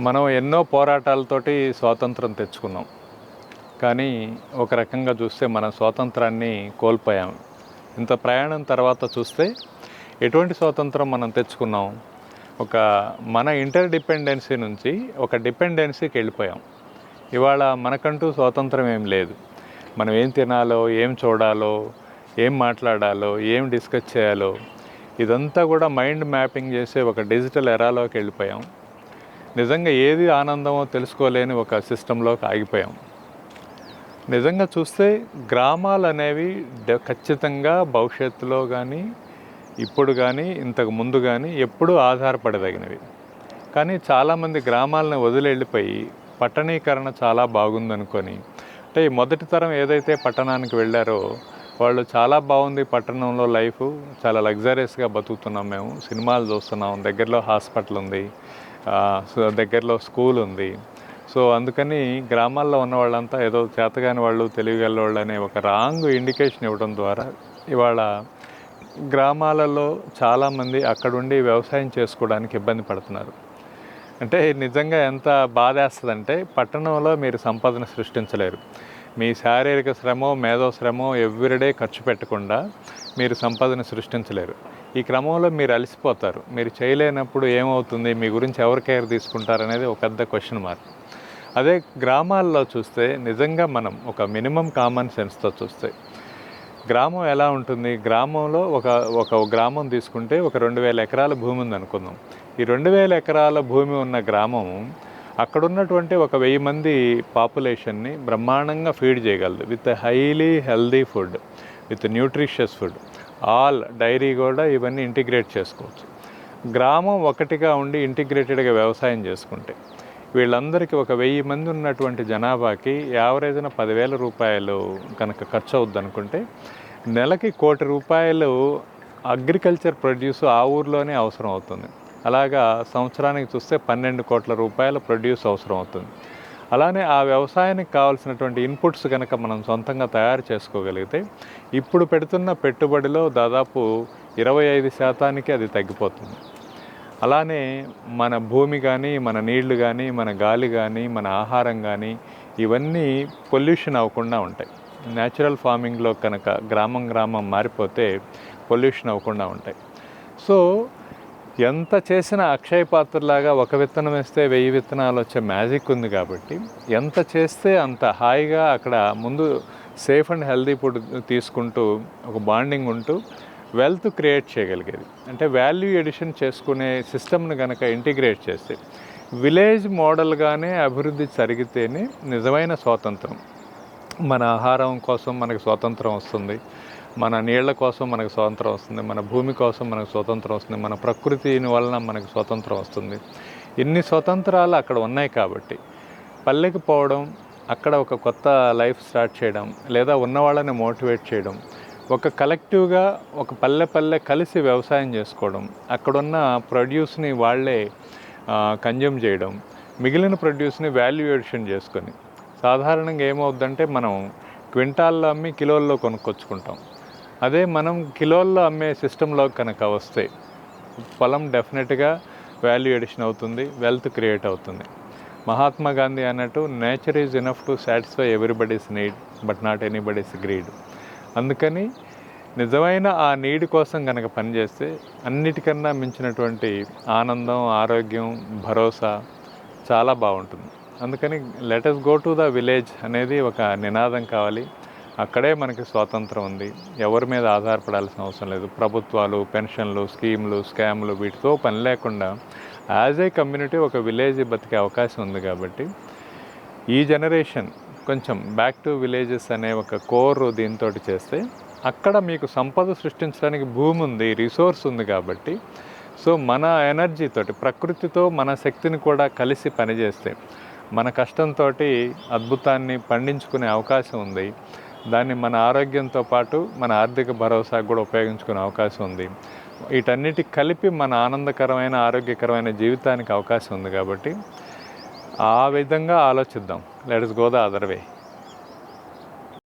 మనం ఎన్నో పోరాటాలతోటి స్వాతంత్రం తెచ్చుకున్నాం. కానీ ఒక రకంగా చూస్తే మన స్వాతంత్రాన్ని కోల్పోయాం. ఇంత ప్రయాణం తర్వాత చూస్తే ఎటువంటి స్వాతంత్రం మనం తెచ్చుకున్నాం? ఒక మన ఇంటర్ డిపెండెన్సీ నుంచి ఒక డిపెండెన్సీకి వెళ్ళిపోయాం. ఇవాళ మనకంటూ స్వాతంత్రం ఏం లేదు. మనం ఏం తినాలో ఏం చూడాలో ఏం మాట్లాడాలో ఏం డిస్కస్ చేయాలో ఇదంతా కూడా మైండ్ మ్యాపింగ్ చేసే ఒక డిజిటల్ ఎరాలోకి వెళ్ళిపోయాం. నిజంగా ఏది ఆనందమో తెలుసుకోలేని ఒక సిస్టంలోకి ఆగిపోయాం. నిజంగా చూస్తే గ్రామాలు అనేవి ఖచ్చితంగా భవిష్యత్తులో కానీ ఇప్పుడు కానీ ఇంతకు ముందు కానీ ఎప్పుడూ ఆధారపడదగినవి. కానీ చాలామంది గ్రామాలను వదిలి వెళ్ళిపోయి పట్టణీకరణ చాలా బాగుందనుకొని అంటే ఈ మొదటి తరం ఏదైతే పట్టణానికి వెళ్ళారో వాళ్ళు చాలా బాగుంది పట్టణంలో లైఫ్ చాలా లగ్జరియస్గా బతుకుతున్నాం మేము సినిమాలు చూస్తున్నాం దగ్గరలో హాస్పిటల్ ఉంది దగ్గరలో స్కూల్ ఉంది. సో అందుకని గ్రామాల్లో ఉన్న వాళ్ళంతా ఏదో చేతగాని వాళ్ళు తెలివిగల వాళ్ళు అనే ఒక రాంగ్ ఇండికేషన్ ఇవ్వడం ద్వారా ఇవాళ గ్రామాలలో చాలామంది అక్కడుండి వ్యవసాయం చేసుకోవడానికి ఇబ్బంది పడుతున్నారు. అంటే నిజంగా ఎంత బాధేస్తుందంటే పట్టణంలో మీరు సంపదను సృష్టించలేరు. మీ శారీరక శ్రమో మేధో శ్రమో ఎవ్రీడే ఖర్చు పెట్టకుండా మీరు సంపదను సృష్టించలేరు. ఈ క్రమంలో మీరు అలసిపోతారు. మీరు చేయలేనప్పుడు ఏమవుతుంది? మీ గురించి ఎవరు కేర్ తీసుకుంటారు అనేది ఒక పెద్ద క్వశ్చన్ మార్క్ అదే గ్రామాల్లో చూస్తే నిజంగా మనం ఒక మినిమం కామన్ సెన్స్తో చూస్తే గ్రామం ఎలా ఉంటుంది? గ్రామంలో ఒక ఒక గ్రామం తీసుకుంటే ఒక రెండు వేల ఎకరాల భూమి ఉంది అనుకుందాం. ఈ రెండు వేల ఎకరాల భూమి ఉన్న గ్రామం అక్కడ ఉన్నటువంటి ఒక వెయ్యి మంది పాపులేషన్ని బ్రహ్మాండంగా ఫీడ్ చేయగలదు. With highly healthy food with nutritious food all dairy కూడా ఇవన్నీ ఇంటిగ్రేట్ చేసుకోవచ్చు. గ్రామం ఒకటిగా ఉండి ఇంటిగ్రేటెడ్గా వ్యవసాయం చేసుకుంటే వీళ్ళందరికీ ఒక వెయ్యి మంది ఉన్నటువంటి జనాభాకి యావరేజ్న పదివేల రూపాయలు కనుక ఖర్చు అవుద్ది అనుకుంటే నెలకి కోటి రూపాయలు అగ్రికల్చర్ ప్రొడ్యూస్ ఆ ఊర్లోనే అవసరం అవుతుంది అలాగా సంవత్సరానికి చూస్తే పన్నెండు కోట్ల రూపాయల ప్రొడ్యూస్ అవసరం అవుతుంది అలానే ఆ వ్యవసాయానికి కావాల్సినటువంటి ఇన్పుట్స్ కనుక మనం సొంతంగా తయారు చేసుకోగలిగితే ఇప్పుడు పెడుతున్న పెట్టుబడిలో దాదాపు ఇరవై ఐదు శాతానికి అది తగ్గిపోతుంది. అలానే మన భూమి కానీ మన నీళ్ళు కానీ మన గాలి కానీ మన ఆహారం కానీ ఇవన్నీ పొల్యూషన్ అవ్వకుండా ఉంటాయి. న్యాచురల్ ఫార్మింగ్లో కనుక గ్రామం గ్రామం మారిపోతే పొల్యూషన్ అవ్వకుండా ఉంటాయి. సో ఎంత చేసిన అక్షయ పాత్రలాగా ఒక విత్తనం వేస్తే వెయ్యి విత్తనాలు వచ్చే మ్యాజిక్ ఉంది కాబట్టి ఎంత చేస్తే అంత హాయిగా అక్కడ ముందు సేఫ్ అండ్ హెల్దీ ఫుడ్ తీసుకుంటూ ఒక బాండింగ్ ఉంటూ వెల్త్ క్రియేట్ చేయగలిగేది. అంటే వాల్యూ ఎడిషన్ చేసుకునే సిస్టమ్ను కనుక ఇంటిగ్రేట్ చేస్తే విలేజ్ మోడల్గానే అభివృద్ధి జరిగితేనే నిజమైన స్వాతంత్రం. మన ఆహారం కోసం మనకు స్వాతంత్రం వస్తుంది. మన నీళ్ళ కోసం మనకు స్వాతంత్రం వస్తుంది మన భూమి కోసం మనకు స్వతంత్రం వస్తుంది మన ప్రకృతిని వలన మనకు స్వతంత్రం వస్తుంది. ఇన్ని స్వతంత్రాలు అక్కడ ఉన్నాయి కాబట్టి పల్లెకి పోవడం అక్కడ ఒక కొత్త లైఫ్ స్టార్ట్ చేయడం లేదా ఉన్న వాళ్ళని మోటివేట్ చేయడం ఒక కలెక్టివ్గా ఒక పల్లె పల్లె కలిసి వ్యవసాయం చేసుకోవడం అక్కడున్న ప్రొడ్యూస్ని వాళ్ళే కన్జ్యూమ్ చేయడం మిగిలిన ప్రొడ్యూస్ని వాల్యూ ఎడిషన్ చేసుకొని. సాధారణంగా ఏమవుద్దంటే మనం క్వింటాల్లో అమ్మి కిలోల్లో కొనుక్కొచ్చుకుంటాం. అదే మనం కిలోల్లో అమ్మే సిస్టంలో కనుక వస్తే పొలం డెఫినెట్గా వాల్యూ ఎడిషన్ అవుతుంది వెల్త్ క్రియేట్ అవుతుంది. మహాత్మా గాంధీ అన్నట్టు nature is enough to satisfy everybody's need but not anybody's greed. అందుకని నిజమైన ఆ నీడ్ కోసం కనుక పనిచేస్తే అన్నిటికన్నా మించినటువంటి ఆనందం ఆరోగ్యం భరోసా చాలా బాగుంటుంది. అందుకని let us go to the village అనేది ఒక నినాదం కావాలి. అక్కడే మనకి స్వాతంత్రం ఉంది. ఎవరి మీద ఆధారపడాల్సిన అవసరం లేదు. ప్రభుత్వాలు పెన్షన్లు స్కీమ్లు స్కామ్లు వీటితో పని లేకుండా యాజ్ ఏ కమ్యూనిటీ ఒక విలేజ్ బతికే అవకాశం ఉంది కాబట్టి ఈ జనరేషన్ కొంచెం బ్యాక్ టు విలేజెస్ అనే ఒక కోర్ దీంతో చేస్తే అక్కడ మీకు సంపద సృష్టించడానికి భూమి ఉంది రిసోర్స్ ఉంది కాబట్టి సో మన ఎనర్జీతో ప్రకృతితో మన శక్తిని కూడా కలిసి పనిచేస్తే మన కష్టంతో అద్భుతాన్ని పండించుకునే అవకాశం ఉంది. దాన్ని మన ఆరోగ్యంతో పాటు మన ఆర్థిక భరోసా కూడా ఉపయోగించుకునే అవకాశం ఉంది. వీటన్నిటి కలిపి మన ఆనందకరమైన ఆరోగ్యకరమైన జీవితానికి అవకాశం ఉంది కాబట్టి ఆ విధంగా ఆలోచిద్దాం. Let's go the other way